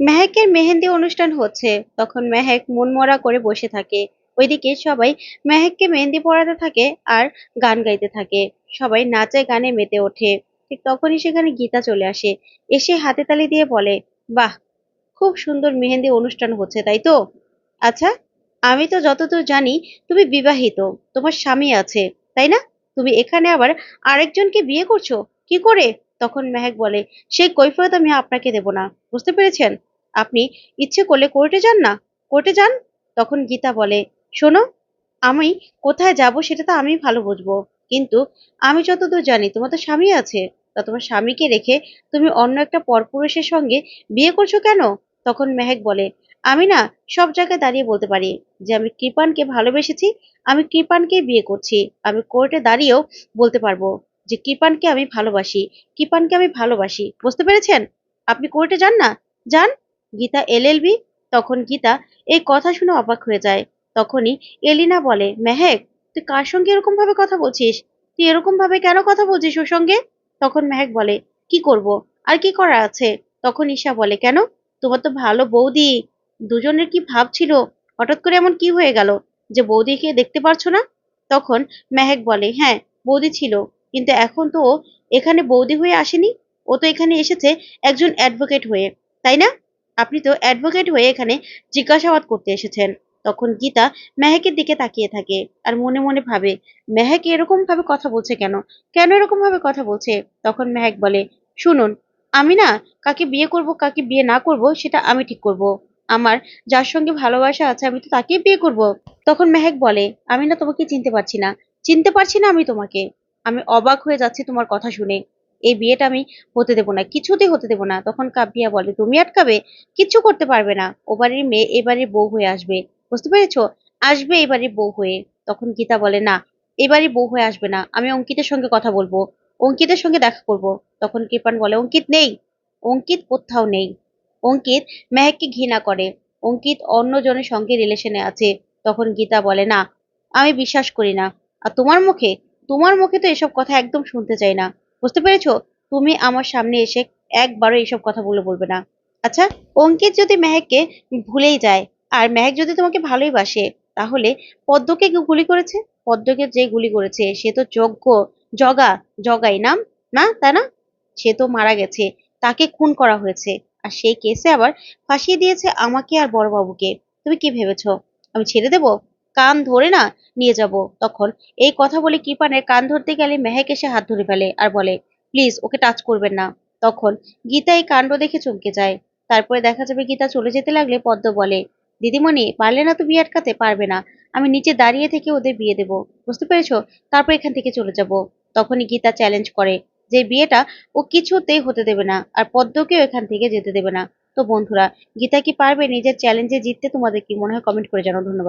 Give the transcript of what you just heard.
মেহেকের মেহেন্দি অনুষ্ঠান হচ্ছে। তখন মেহেক মনমরা করে বসে থাকে। ওইদিকে সবাই মেহেককে মেহেন্দি পরাতে থাকে আর গান গাইতে থাকে। সবাই নাচে গানে মেতে ওঠে। ঠিক তখনই সেখানে গীতা চলে আসে। এসে হাতে তালি দিয়ে বলে, বাহ, খুব সুন্দর মেহেন্দি অনুষ্ঠান হচ্ছে, তাই তো? আচ্ছা আমি তো যতদূর জানি তুমি বিবাহিত, তোমার স্বামী আছে, তাই না? তুমি এখানে আবার আরেকজনকে বিয়ে করছ? কি করে? তখন মেহেক বলে, সেই কৈফিয়ত আমি আপনাকে দেব না, বুঝতে পেরেছেন? আপনি ইচ্ছে করলে কোর্টে যান না? কোর্টে যান? তখন গীতা বলে, শোনো, আমি কোথায় যাব সেটা তো আমি ভালো বুঝব। কিন্তু আমি যতদূর জানি, তোমার তো স্বামী আছে। তা তোমার স্বামীকে রেখে তুমি অন্য একটা পরপুরুষের সঙ্গে বিয়ে করছ কেন? তখন মেহেক বলে, আমি না সব জায়গায় দাঁড়িয়ে বলতে পারি যে আমি কৃপানকে ভালোবেসেছি, আমি কৃপানকে বিয়ে করছি। আমি কোর্টে দাঁড়িয়েও বলতে পারব যে কৃপানকে আমি ভালোবাসি, কৃপানকে আমি ভালোবাসি। বুঝতে পেরেছেন? আপনি কোর্টে যান না? যান। গীতা এলএলবি? তখন গীতা এই কথা শুনে অবাক হয়ে যায়। তখনই এলিনা বলে, মেহেক, তুই কার সঙ্গে এরকম ভাবে কথা বলছিস? তুই এরকম ভাবে কেন কথা বলছিস ওর সঙ্গে? তখন মেহেক বলে, কি করব? আর কি করা আছে? তখন ঈশা বলে, কেন? তোমার তো ভালো বৌদি। দুজনের কি ভাব ছিল? হঠাৎ করে এমন কি হয়ে গেল যে বৌদিকে দেখতে পারছ না? তখন মেহেক বলে হ্যাঁ বৌদি ছিল। কিন্তু এখন তো এখানে বৌদি হয়ে আসেনি। ও তো এখানে এসেছে একজন অ্যাডভোকেট হয়ে। তাই না? আপনি তো অ্যাডভোকেট হয়ে এখানে জিজ্ঞাসাবাদ করতে এসেছেন। তখন গীতা মেহেকের দিকে তাকিয়ে থাকে আর মনে মনে ভাবে, মেহেক এরকম ভাবে কথা বলছে কেন? কেন এরকম ভাবে কথা বলছে? তখন মেহেক বলে, শুনুন, আমি না কাকে বিয়ে করব, কাকে বিয়ে না করব, সেটা আমি ঠিক করব। আমার যার সঙ্গে ভালোবাসা আছে, আমি তো তাকেই বিয়ে করব। তখন মেহেক বলে, আমি না তোমাকে চিনতে পারছি না। চিনতে পারছি না আমি তোমাকে। আমি অবাক হয়ে যাচ্ছি তোমার কথা শুনে। এই বিয়েটা আমি হতে দেবো না, কিছুতেই হতে দেবো না। তখন কাব্যিয়া বলে, তুমি আটকাবে, কিচ্ছু করতে পারবে না। ও বাড়ির মেয়ে, এ বাড়ির বউ হয়ে আসবে। বুঝতে পেরেছ? আসবে এই বাড়ির বউ হয়ে। তখন গীতা বলে, না এই বাড়ির বউ হয়ে আসবে না। আমি অঙ্কিতের সঙ্গে কথা বলব। অঙ্কিতের সঙ্গে দেখা করব। তখন কৃপান বলে, অঙ্কিত নেই। অঙ্কিত কোথাও নেই। অঙ্কিত মেহেককে ঘৃণা করে। অঙ্কিত অন্যজনের সঙ্গে রিলেশনে আছে। তখন গীতা বলে, না, আমি বিশ্বাস করি না। আর তোমার মুখে তোমার মুখে তো এসব কথা একদম শুনতে চাই না। বুঝতে পেরেছ? তুমি আমার সামনে এসে একবারও এইসব কথা বলে বলবে না। আচ্ছা অঙ্কিত যদি মেহেককে ভুলেই যায়, আর মেহেক যদি তোমাকে ভালোই বাসে, তাহলে পদ্মকে গুলি করেছে? পদ্মকে যে গুলি করেছে, সে তো যজ্ঞ জগা, জগাই নাম, না, তাই না? সে তো মারা গেছে, তাকে খুন করা হয়েছে, আর সেই কেসে আবার ফাঁসিয়ে দিয়েছে আমাকে আর বড়বাবুকে। তুমি কি ভেবেছো? আমি ছেড়ে দেব? কান ধরে না নিয়ে যাব। তখন এই কথা বলে কৃপানের কান ধরতে গেলে মেহেক এসে হাত ধরে ফেলে আর বলে, প্লিজ, ওকে টাচ করবেন না। তখন গীতা এই কাণ্ড দেখে চমকে যায়। তারপরে দেখা যাবে গীতা চলে যেতে লাগলে পদ্ম বলে, দিদিমণি, পারলে না তো বিয়ে আটকাতে? পারবে না। আমি নিচে দাঁড়িয়ে থেকে ওদের বিয়ে দেবো। বুঝতে পেরেছ? তারপর এখান থেকে চলে যাব। তখনই গীতা চ্যালেঞ্জ করে যে বিয়েটা ও কিছুতেই হতে দেবে না আর পদ্মকেও এখান থেকে যেতে দেবে না। তো বন্ধুরা, গীতা কি পারবে? নিজের চ্যালেঞ্জে জিততে তোমাদের কি মনে হয়? কমেন্ট করে জানাও। ধন্যবাদ।